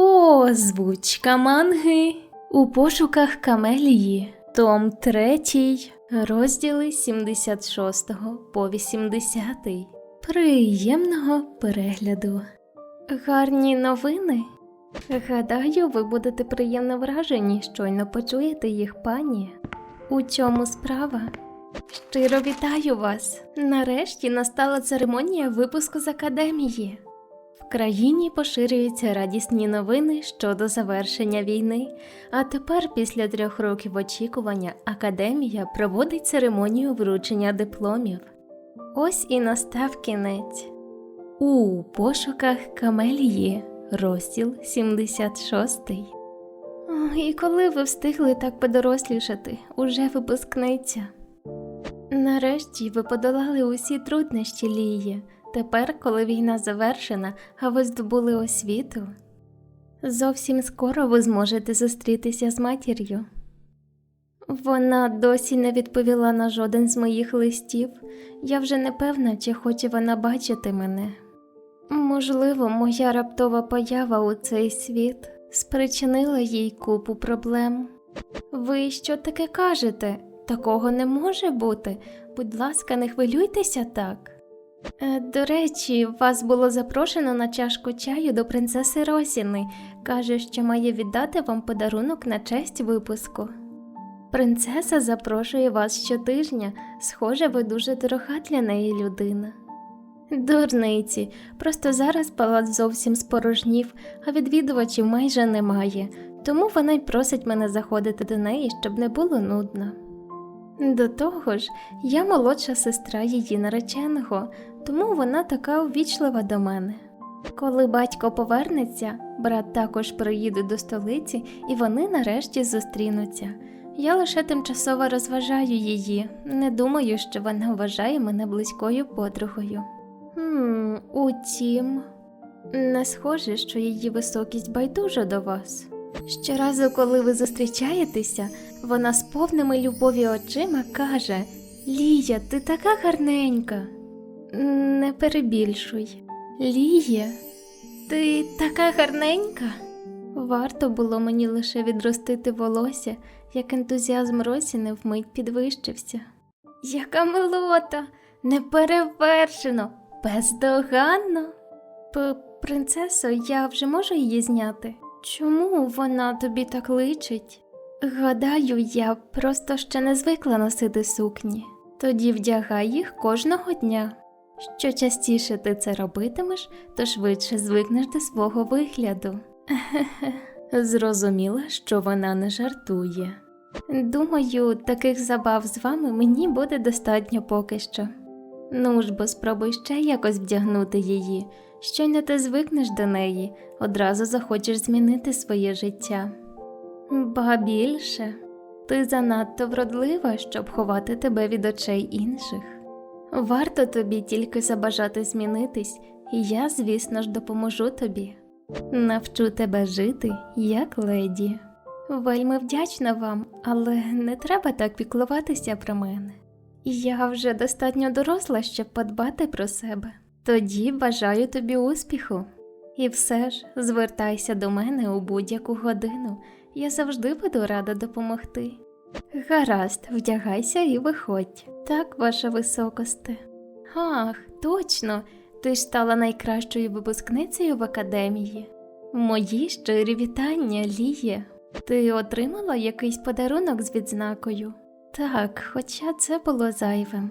Озвучка манги у пошуках Камелії, том 3, розділи 76 по 80. Приємного перегляду. Гарні новини. Гадаю, ви будете приємно вражені, щойно почуєте їх, пані. У чому справа? Щиро вітаю вас! Нарешті настала церемонія випуску з академії. В країні поширюються радісні новини щодо завершення війни. А тепер, після трьох років очікування, академія проводить церемонію вручення дипломів. Ось і настав кінець. У пошуках Камелії, розділ 76. О, І коли ви встигли так подорослішати, уже випускниця. Нарешті ви подолали усі труднощі Лії. Тепер, коли війна завершена, а ви здобули освіту, зовсім скоро ви зможете зустрітися з матір'ю. Вона досі не відповіла на жоден з моїх листів. Я вже не певна, чи хоче вона бачити мене. Можливо, моя раптова поява у цей світ спричинила їй купу проблем. Ви що таке кажете? Такого не може бути. Будь ласка, не хвилюйтеся так. Е, До речі, вас було запрошено на чашку чаю до принцеси Росіни. Каже, що має віддати вам подарунок на честь випуску. Принцеса запрошує вас щотижня. Схоже, ви дуже дорога для неї людина. Дурниці, просто зараз палац зовсім спорожнів, а відвідувачів майже немає, тому вона й просить мене заходити до неї, щоб не було нудно. До того ж, я молодша сестра її нареченого, тому вона така увічлива до мене. Коли батько повернеться, брат також приїде до столиці, і вони нарешті зустрінуться. Я лише тимчасово розважаю її, не думаю, що вона вважає мене близькою подругою. Хм, утім, не схоже, що її високість байдужа до вас. Щоразу, коли ви зустрічаєтеся, вона з повними любові очима каже: Лія, ти така гарненька. Не перебільшуй. Лія, ти така гарненька. Варто було мені лише відростити волосся, як ентузіазм Росіни вмить підвищився. Яка милота, неперевершено, бездоганно. П принцесо, я вже можу її зняти? Чому вона тобі так личить? Гадаю, я просто ще не звикла носити сукні. Тоді вдягай їх кожного дня. Що частіше ти це робитимеш, то швидше звикнеш до свого вигляду. Зрозуміла, що вона не жартує. Думаю, таких забав з вами мені буде достатньо поки що. Ну ж бо спробуй ще якось вдягнути її. Щойно ти звикнеш до неї, одразу захочеш змінити своє життя. Ба більше, ти занадто вродлива, щоб ховати тебе від очей інших. Варто тобі тільки забажати змінитись, і я, звісно ж, допоможу тобі. Навчу тебе жити як леді. Вельми вдячна вам, але не треба так піклуватися про мене. Я вже достатньо доросла, щоб подбати про себе. Тоді бажаю тобі успіху. І все ж звертайся до мене у будь-яку годину. Я завжди буду рада допомогти. Гаразд, вдягайся і виходь. Так, ваша високосте. Ах, точно, ти ж стала найкращою випускницею в академії. Мої щирі вітання, Ліє. Ти отримала якийсь подарунок з відзнакою? Так, хоча це було зайвим.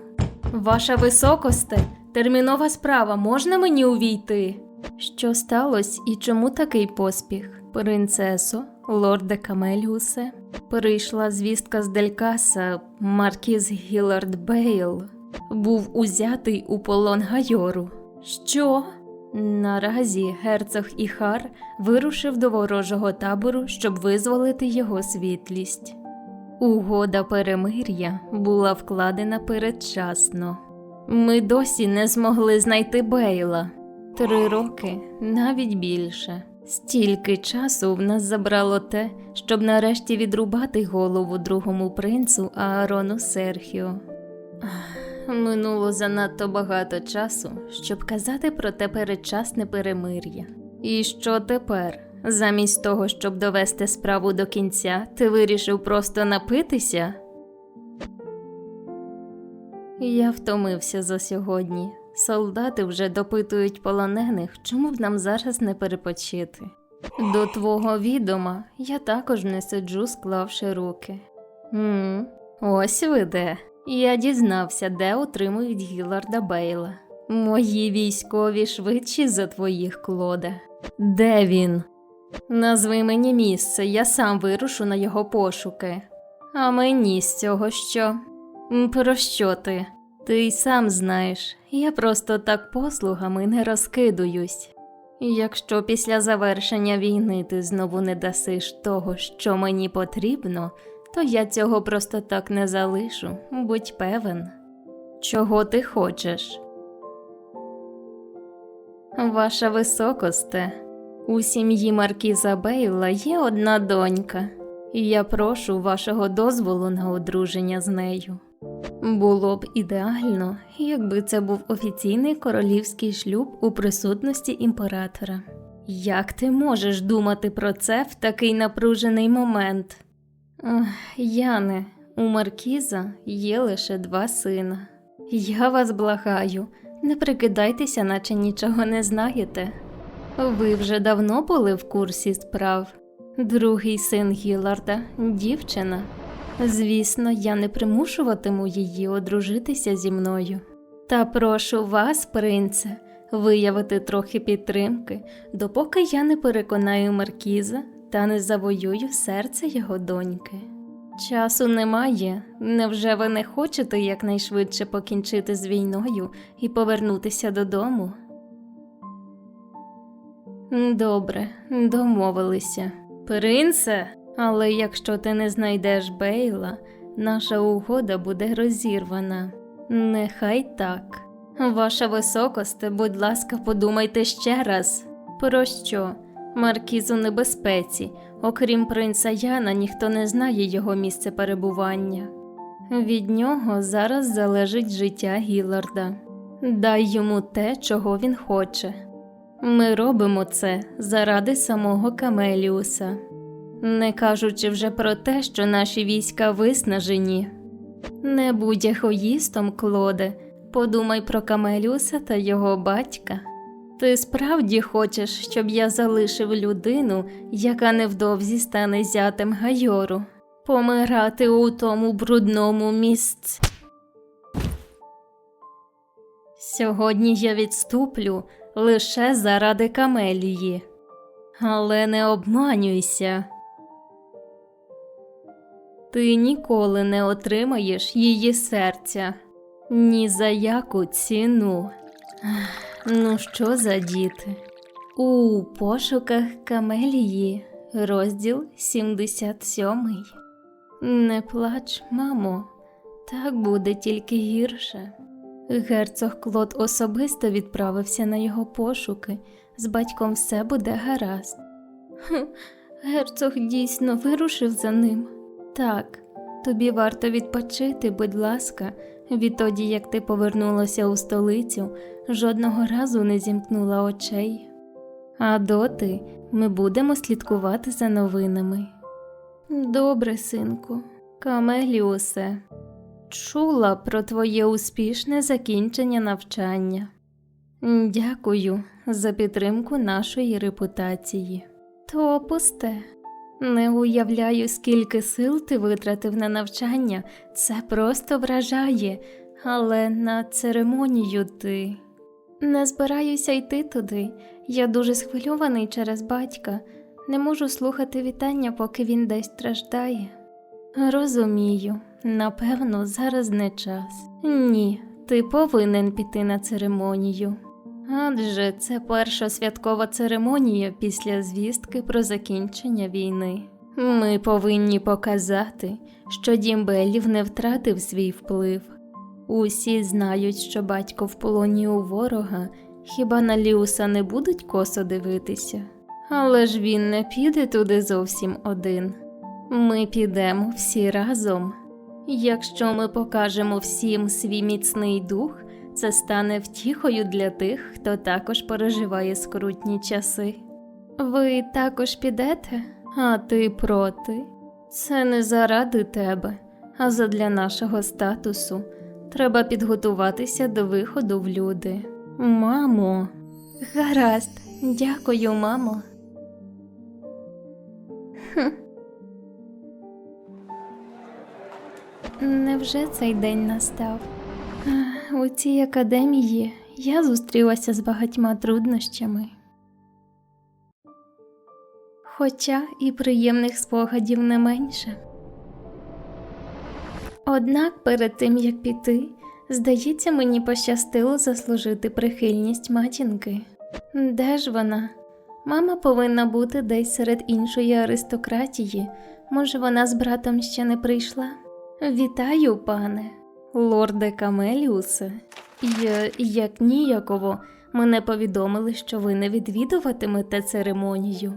Ваша високосте, термінова справа, можна мені увійти? Що сталося і чому такий поспіх? Принцесо, лорде Камеліусе, прийшла звістка з Делькаса, маркіз Гілард Бейл, був узятий у полон Гайору. Що? Наразі герцог Іхар вирушив до ворожого табору, щоб визволити його світлість. Угода перемир'я була вкладена передчасно. Ми досі не змогли знайти Бейла. Три роки, навіть більше. Стільки часу в нас забрало те, щоб нарешті відрубати голову другому принцу Аарону Серхіо. Минуло занадто багато часу, щоб казати про те передчасне перемир'я. І що тепер? Замість того, щоб довести справу до кінця, ти вирішив просто напитися? Я втомився за сьогодні. Солдати вже допитують полонених, чому б нам зараз не перепочити. До твого відома я також не сиджу, склавши руки. м ось ви де. Я дізнався, де утримують Гіларда Бейла. Мої військові швидші за твоїх Клоде. Де він? Назви мені місце, я сам вирушу на його пошуки. А мені з цього що? Про що ти? Ти й сам знаєш, я просто так послугами не розкидуюсь. Якщо після завершення війни ти знову не дасиш того, що мені потрібно, то я цього просто так не залишу, будь певен. Чого ти хочеш? Ваша високосте, у сім'ї Маркіза Бейла є одна донька, і я прошу вашого дозволу на одруження з нею. Було б ідеально, якби це був офіційний королівський шлюб у присутності імператора. Як ти можеш думати про це в такий напружений момент? Ох, Яне, у Маркіза є лише два сина. Я вас благаю, не прикидайтеся, наче нічого не знаєте. Ви вже давно були в курсі справ. Другий син Гіларда дівчина. Звісно, я не примушуватиму її одружитися зі мною. Та прошу вас, принце, виявити трохи підтримки, допоки я не переконаю Маркіза та не завоюю серце його доньки. Часу немає. Невже ви не хочете якнайшвидше покінчити з війною і повернутися додому? Добре, домовилися. Принце, але якщо ти не знайдеш Бейла, наша угода буде розірвана. Нехай так. Ваша високосте, будь ласка, подумайте ще раз. Про що? Маркіз у небезпеці. Окрім принца Яна, ніхто не знає його місце перебування. Від нього зараз залежить життя Гіларда. Дай йому те, чого він хоче. Ми робимо це заради самого Камеліуса, не кажучи вже про те, що наші війська виснажені. Не будь егоїстом, Клоде, подумай про Камеліуса та його батька. Ти справді хочеш, щоб я залишив людину, яка невдовзі стане зятем Гайору, помирати у тому брудному місці. Сьогодні я відступлю лише заради Камелії. Але не обманюйся. Ти ніколи не отримаєш її серця ні за яку ціну. Ну, що за діти? У пошуках Камелії, розділ 77. Не плач, мамо, так буде тільки гірше. Герцог Клод особисто відправився на його пошуки. З батьком все буде гаразд. Хм, герцог дійсно вирушив за ним. Так, тобі варто відпочити, будь ласка, відтоді, як ти повернулася у столицю, жодного разу не зімкнула очей. А доти ми будемо слідкувати за новинами. Добре, синку, Камеліусе, чула про твоє успішне закінчення навчання. Дякую за підтримку нашої репутації. То пусте. Не уявляю, скільки сил ти витратив на навчання, це просто вражає, але на церемонію ти. Не збираюся йти туди. Я дуже схвильований через батька. Не можу слухати вітання, поки він десь страждає. Розумію, напевно, зараз не час. Ні, ти повинен піти на церемонію. Адже це перша святкова церемонія після звістки про закінчення війни. Ми повинні показати, що дім Беллів не втратив свій вплив. Усі знають, що батько в полоні у ворога, хіба на Ліуса не будуть косо дивитися? Але ж він не піде туди зовсім один. Ми підемо всі разом. Якщо ми покажемо всім свій міцний дух, це стане втіхою для тих, хто також переживає скрутні часи. Ви також підете, а ти проти. Це не заради тебе, а задля нашого статусу. Треба підготуватися до виходу в люди. Мамо. Гаразд, дякую, мамо. Невже цей день настав? У цій академії я зустрілася з багатьма труднощами. Хоча і приємних спогадів не менше. Однак перед тим як піти, здається, мені пощастило заслужити прихильність матінки. Де ж вона? Мама повинна бути десь серед іншої аристократії. Може, вона з братом ще не прийшла? Вітаю, пане, лорде Камеліусе. Я, як ніяково, мене повідомили, що ви не відвідуватимете церемонію.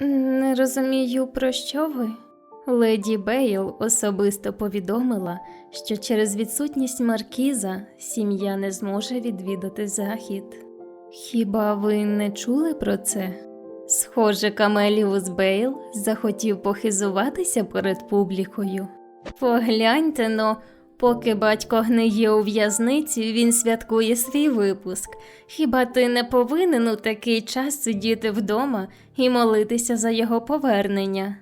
Не розумію, про що ви? Леді Бейл особисто повідомила, що через відсутність маркіза сім'я не зможе відвідати захід. Хіба ви не чули про це? Схоже, Камеліус Бейл захотів похизуватися перед публікою. Погляньте но, поки батько гниє у в'язниці, він святкує свій випуск. Хіба ти не повинен у такий час сидіти вдома і молитися за його повернення?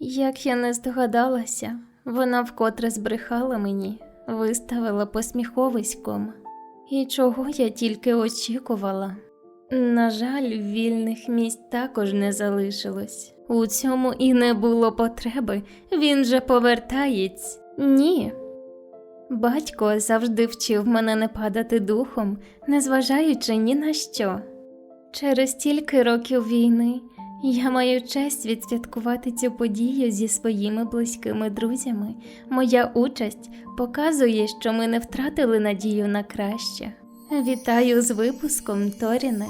Як я не здогадалася, вона вкотре збрехала мені, виставила посміховиськом. І чого я тільки очікувала. На жаль, вільних місць також не залишилось. У цьому і не було потреби, він же повертається. Ні. Батько завжди вчив мене не падати духом, незважаючи ні на що. Через стільки років війни я маю честь відсвяткувати цю подію зі своїми близькими друзями. Моя участь показує, що ми не втратили надію на краще. Вітаю з випуском, Торіне.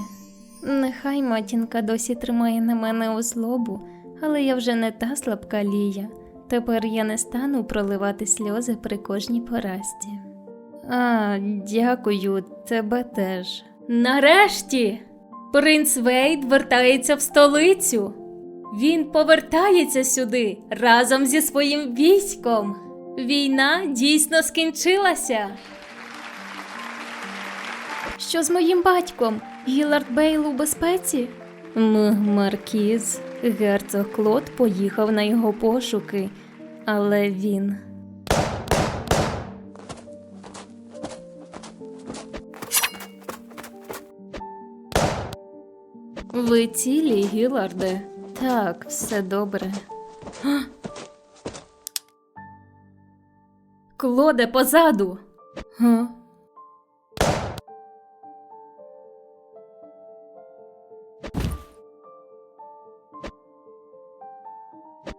Нехай матінка досі тримає на мене злобу, але я вже не та слабка лія. Тепер я не стану проливати сльози при кожній поразці. А, дякую, тебе теж. Нарешті! Принц Вейд вертається в столицю. Він повертається сюди разом зі своїм військом. Війна дійсно скінчилася. Що з моїм батьком? Гілард Бейл у безпеці? М, Маркіз, герцог Клод поїхав на його пошуки, але він. Ви цілі, Гіларде? Так, все добре. Клоде позаду. Га?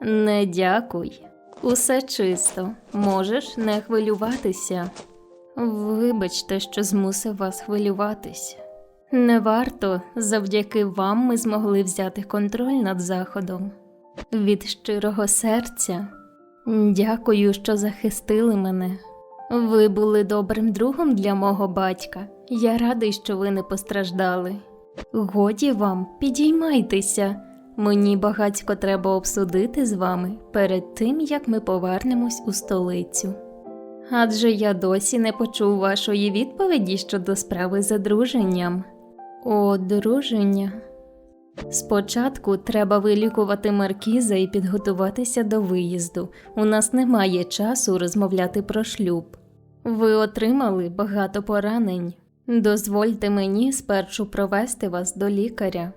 Не дякуй. Усе чисто. Можеш не хвилюватися. Вибачте, що змусив вас хвилюватись. Не варто, завдяки вам ми змогли взяти контроль над заходом. Від щирого серця дякую, що захистили мене. Ви були добрим другом для мого батька. Я радий, що ви не постраждали. Годі вам, підіймайтеся. Мені багатько треба обсудити з вами перед тим, як ми повернемось у столицю. Адже я досі не почув вашої відповіді щодо справи з одруженням. Одруження. Спочатку треба вилікувати маркіза і підготуватися до виїзду. У нас немає часу розмовляти про шлюб. Ви отримали багато поранень. Дозвольте мені спершу провести вас до лікаря.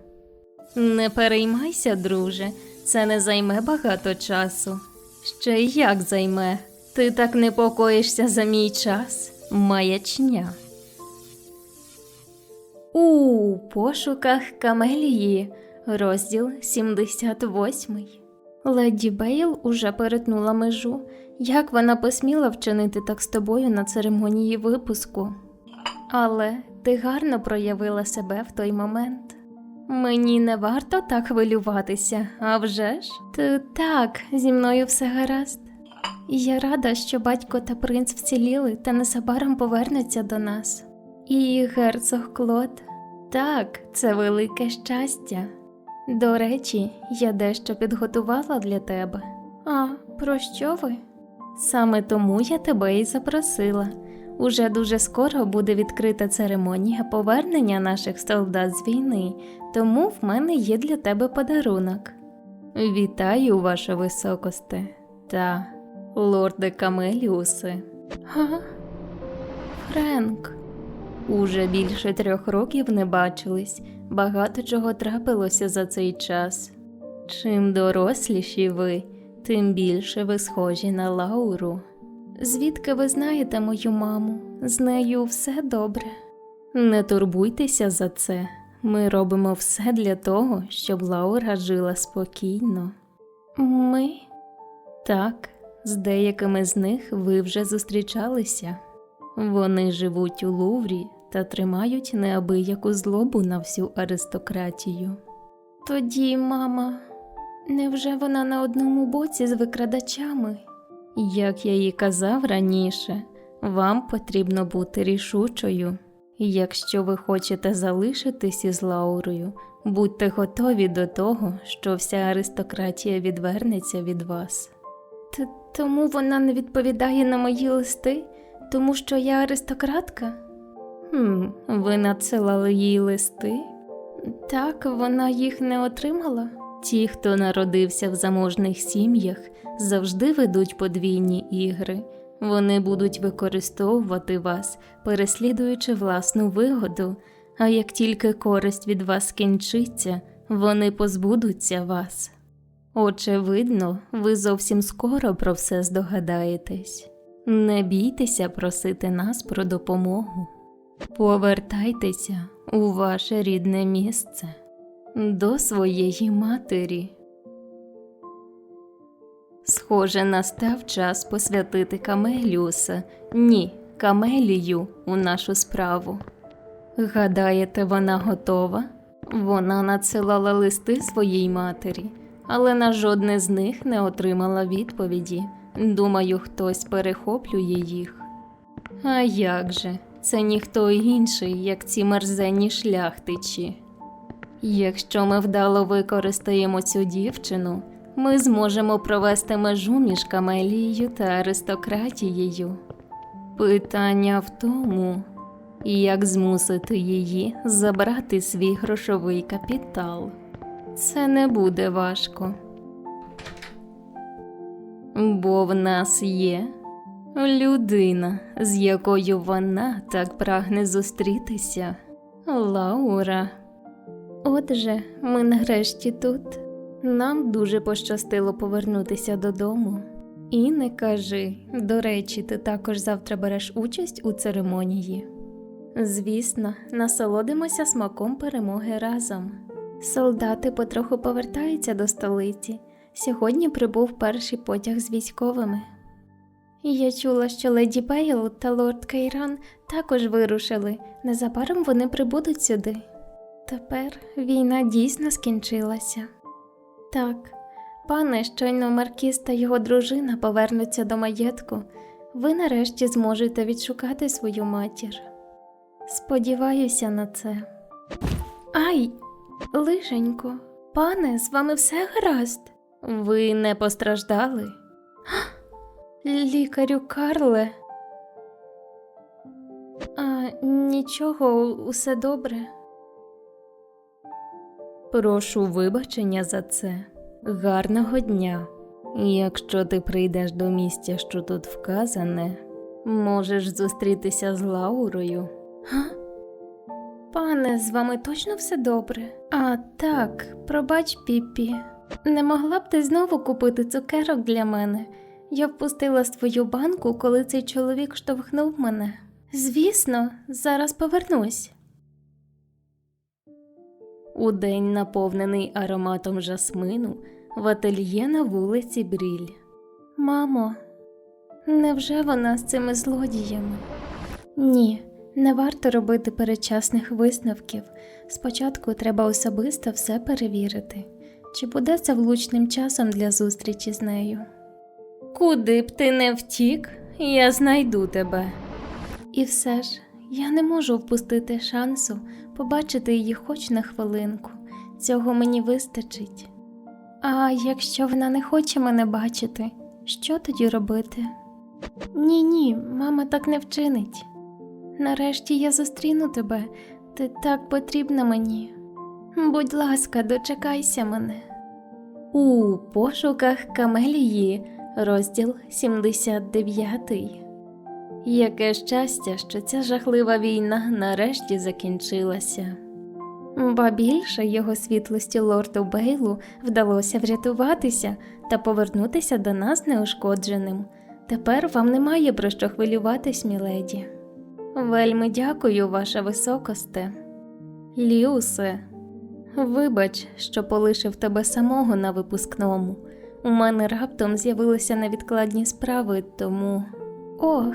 Не переймайся, друже, це не займе багато часу. Ще й як займе? Ти так непокоїшся за мій час, маячня. У пошуках Камелії, розділ 78. Леді Бейл уже перетнула межу. Як вона посміла вчинити так з тобою на церемонії випуску? Але ти гарно проявила себе в той момент. Мені не варто так хвилюватися, а вже ж? Ти так, зі мною все гаразд. Я рада, що батько та принц вціліли та незабаром повернуться до нас. І герцог Клод. Так, це велике щастя. До речі, я дещо підготувала для тебе. А про що ви? Саме тому я тебе і запросила. Уже дуже скоро буде відкрита церемонія повернення наших солдат з війни, тому в мене є для тебе подарунок. Вітаю, ваша високосте та лорде Камеліусе. Га? Френк. Уже більше трьох років не бачились, багато чого трапилося за цей час. Чим доросліші ви, тим більше ви схожі на Лауру. Звідки ви знаєте мою маму? З нею все добре. Не турбуйтеся за це. Ми робимо все для того, щоб Лаура жила спокійно. Ми? Так, з деякими з них ви вже зустрічалися. Вони живуть у Луврі та тримають неабияку злобу на всю аристократію. Тоді, мама, невже вона на одному боці з викрадачами? Як я і казав раніше, вам потрібно бути рішучою. Якщо ви хочете залишитись із Лаурою, будьте готові до того, що вся аристократія відвернеться від вас. Т- тому вона не відповідає на мої листи, тому що я аристократка? Хм, ви надсилали їй листи? Так, вона їх не отримала. Ті, хто народився в заможних сім'ях, завжди ведуть подвійні ігри. Вони будуть використовувати вас, переслідуючи власну вигоду, а як тільки користь від вас скінчиться, вони позбудуться вас. Очевидно, ви зовсім скоро про все здогадаєтесь. Не бійтеся просити нас про допомогу. Повертайтеся у ваше рідне місце до своєї матері. Схоже, настав час посвятити Камеліуса, ні, Камелію у нашу справу. Гадаєте, вона готова? Вона надсилала листи своїй матері, але на жодне з них не отримала відповіді. Думаю, хтось перехоплює їх. А як же? Це ніхто інший, як ці мерзенні шляхтичі. Якщо ми вдало використаємо цю дівчину, ми зможемо провести межу між Камелією та аристократією. Питання в тому, як змусити її забрати свій грошовий капітал. Це не буде важко. Бо в нас є людина, з якою вона так прагне зустрітися. Лаура. Отже, ми нарешті тут. Нам дуже пощастило повернутися додому. І не кажи, до речі, ти також завтра береш участь у церемонії. Звісно, насолодимося смаком перемоги разом. Солдати потроху повертаються до столиці. Сьогодні прибув перший потяг з військовими. Я чула, що леді Бейл та лорд Кейран також вирушили. Незабаром вони прибудуть сюди. Тепер війна дійсно скінчилася. Так, пане, щойно Маркіс та його дружина повернуться до маєтку, ви нарешті зможете відшукати свою матір. Сподіваюся на це. Ай, лишенько, пане, з вами все гаразд? Ви не постраждали? Лікарю Карле. А, нічого, усе добре. Прошу вибачення за це. Гарного дня. Якщо ти прийдеш до місця, що тут вказане, можеш зустрітися з Лаурою. Га? Пане, з вами точно все добре? А, так, пробач, Піппі. Не могла б ти знову купити цукерок для мене? Я впустила свою банку, коли цей чоловік штовхнув мене. Звісно, зараз повернусь. У день, наповнений ароматом жасмину, в ательє на вулиці Бріль. Мамо, невже вона з цими злодіями? Ні, не варто робити передчасних висновків. Спочатку треба особисто все перевірити, чи буде це влучним часом для зустрічі з нею. Куди б ти не втік, я знайду тебе. І все ж, я не можу впустити шансу побачити її хоч на хвилинку. Цього мені вистачить. А якщо вона не хоче мене бачити, що тоді робити? Ні, ні, мама так не вчинить. Нарешті я зустріну тебе, ти так потрібна мені. Будь ласка, дочекайся мене. У пошуках Камелії, розділ 79. Яке щастя, що ця жахлива війна нарешті закінчилася. Ба більше його світлості лорду Бейлу вдалося врятуватися та повернутися до нас неушкодженим. Тепер вам немає про що хвилюватись, міледі. Вельми дякую, ваша високосте. Ліусе, вибач, що полишив тебе самого на випускному. У мене раптом з'явилися невідкладні справи, тому. Ох,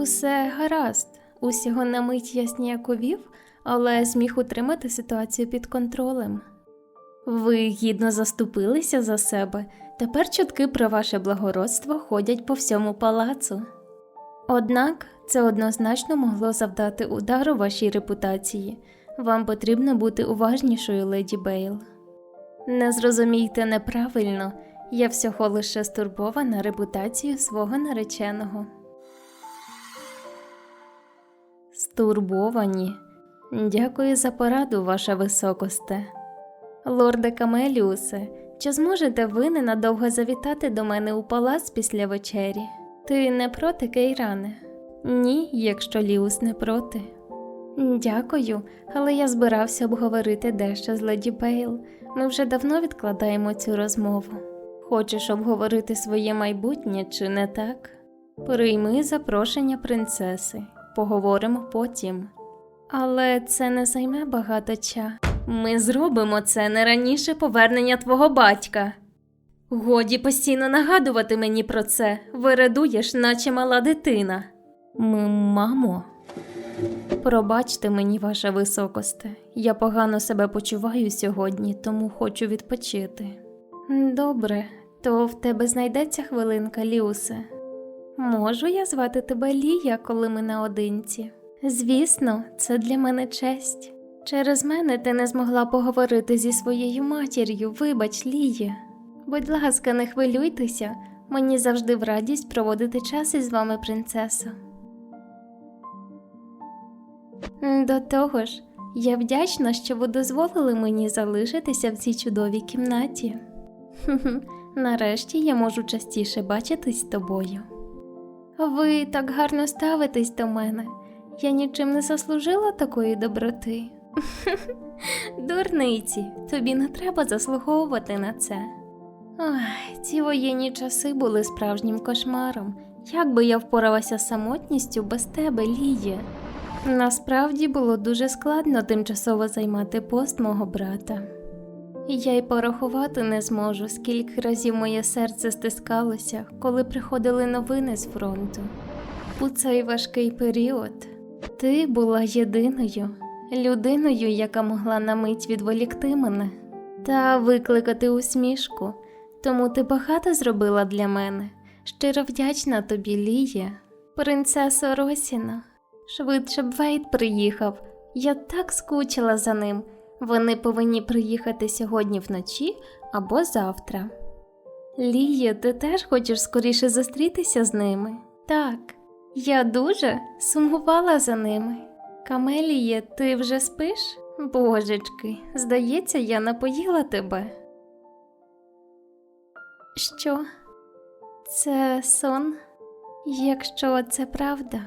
усе гаразд. Усього на мить я сніяковів, але зміг утримати ситуацію під контролем. Ви гідно заступилися за себе. Тепер чутки про ваше благородство ходять по всьому палацу. Однак це однозначно могло завдати удару вашій репутації. Вам потрібно бути уважнішою, леді Бейл. Не зрозумійте неправильно, я всього лише стурбована репутацією свого нареченого. Стурбовані. Дякую за пораду, ваша високосте. Лорде Камеліусе, чи зможете ви ненадовго завітати до мене у палац після вечері? Ти не проти, Кейране? Ні, якщо Ліус не проти. Дякую, але я збирався обговорити дещо з леді Бейл. Ми вже давно відкладаємо цю розмову. Хочеш обговорити своє майбутнє, чи не так? Прийми запрошення принцеси, поговоримо потім. Але це не займе багато часу. Ми зробимо це не раніше повернення твого батька. Годі постійно нагадувати мені про це, вирадуєш, наче мала дитина. М, мамо. Пробачте мені, ваша високосте. Я погано себе почуваю сьогодні, тому хочу відпочити. Добре, то в тебе знайдеться хвилинка, Ліусе. Можу я звати тебе Лія, коли ми наодинці? Звісно, це для мене честь. Через мене ти не змогла поговорити зі своєю матір'ю, вибач, Ліє. Будь ласка, не хвилюйтеся, мені завжди в радість проводити час із вами, принцесо. До того ж, я вдячна, що ви дозволили мені залишитися в цій чудовій кімнаті. Хм-хм, Нарешті я можу частіше бачитись з тобою. Ви так гарно ставитесь до мене. Я нічим не заслужила такої доброти. Дурниці, тобі не треба заслуговувати на це. Ой, ці воєнні часи були справжнім кошмаром. Як би я впоралася з самотністю без тебе, Ліє? Насправді було дуже складно тимчасово займати пост мого брата. Я й порахувати не зможу, скільки разів моє серце стискалося, коли приходили новини з фронту. У цей важкий період ти була єдиною людиною, яка могла на мить відволікти мене та викликати усмішку. Тому ти багато зробила для мене. Щиро вдячна тобі, Ліє, принцесо Росіна. Швидше б Вейт приїхав. Я так скучила за ним. Вони повинні приїхати сьогодні вночі або завтра. Ліє, ти теж хочеш скоріше зустрітися з ними? Так, я дуже сумувала за ними. Камеліє, ти вже спиш? Божечки, здається, я напоїла тебе. Що? Це сон? Якщо це правда,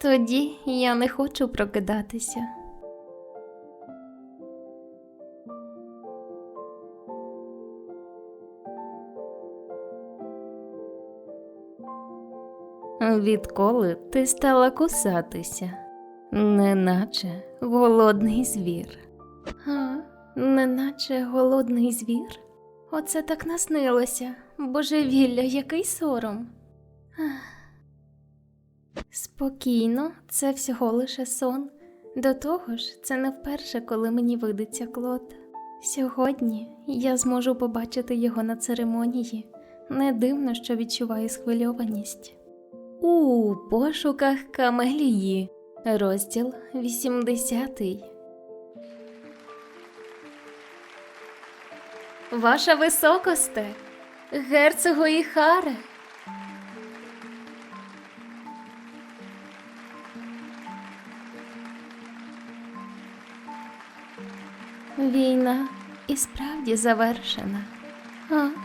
тоді я не хочу прокидатися. Відколи ти стала кусатися, неначе голодний звір. А, неначе голодний звір? Оце так наснилося. Божевілля, який сором. Спокійно, це всього лише сон. До того ж, це не вперше, коли мені видиться Клод. Сьогодні я зможу побачити його на церемонії. Не дивно, що відчуваю схвильованість. У пошуках Камелії, розділ 80 Ваша високосте, герцогу і харе. Війна і справді завершена. А?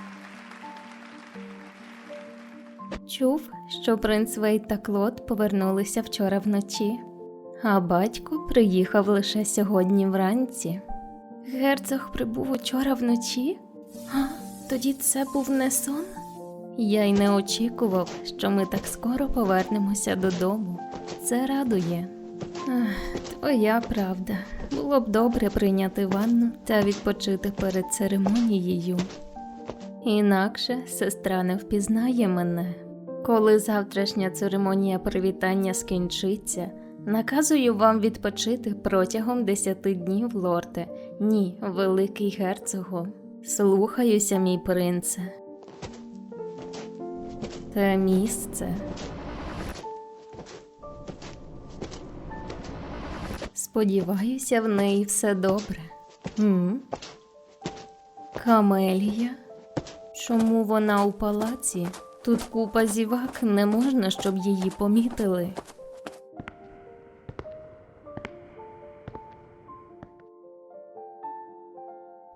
Чув, що принц Вейт та Клод повернулися вчора вночі, а батько приїхав лише сьогодні вранці. Герцог прибув учора вночі? А, тоді це був не сон? Я й не очікував, що ми так скоро повернемося додому. Це радує. Ах, твоя правда. Було б добре прийняти ванну та відпочити перед церемонією. Інакше сестра не впізнає мене. Коли завтрашня церемонія привітання скінчиться, наказую вам відпочити протягом десяти днів, лорде. Ні, великий герцогу. Слухаюся, мій принце. Те місце. Сподіваюся, в неї все добре. М? Камелія? Чому вона у палаці? Тут купа зівак, не можна, щоб її помітили.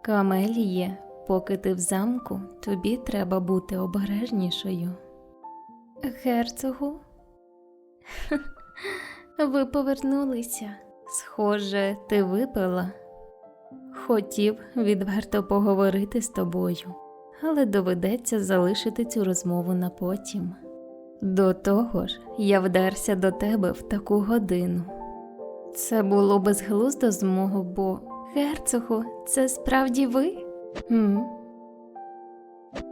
Камеліє, поки ти в замку, тобі треба бути обережнішою. Герцогу? Ви повернулися. Схоже, ти випила. Хотів відверто поговорити з тобою, але доведеться залишити цю розмову на потім. До того ж, я вдерся до тебе в таку годину. Це було безглуздо з мого бо. Герцогу, це справді ви? Хм.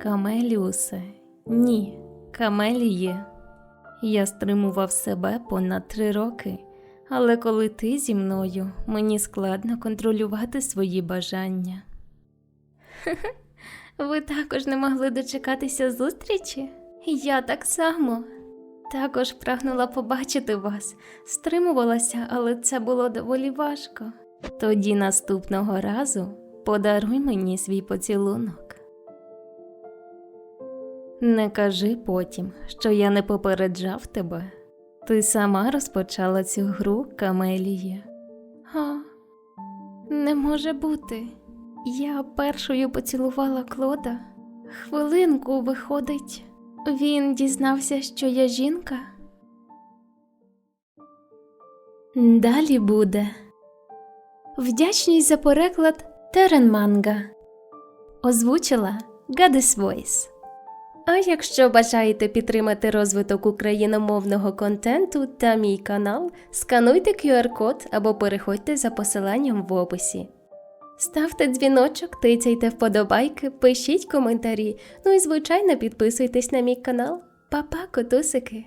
Камеліусе, ні, Камеліє. Я стримував себе понад три роки, але коли ти зі мною, мені складно контролювати свої бажання. Ви також не могли дочекатися зустрічі? Я так само. Також прагнула побачити вас, стримувалася, але це було доволі важко. Тоді наступного разу подаруй мені свій поцілунок. Не кажи потім, що я не попереджав тебе. Ти сама розпочала цю гру, Камеліє. А, не може бути. Я першою поцілувала Клода. Хвилинку виходить. Він дізнався, що я жінка. Далі буде. Вдячність за переклад Терен Манга. Озвучила Гадес Voice. А якщо бажаєте підтримати розвиток україномовного контенту та мій канал, скануйте QR-код або переходьте за посиланням в описі. Ставте дзвіночок, тицяйте вподобайки, пишіть коментарі, ну і звичайно підписуйтесь на мій канал. Па-па, котусики!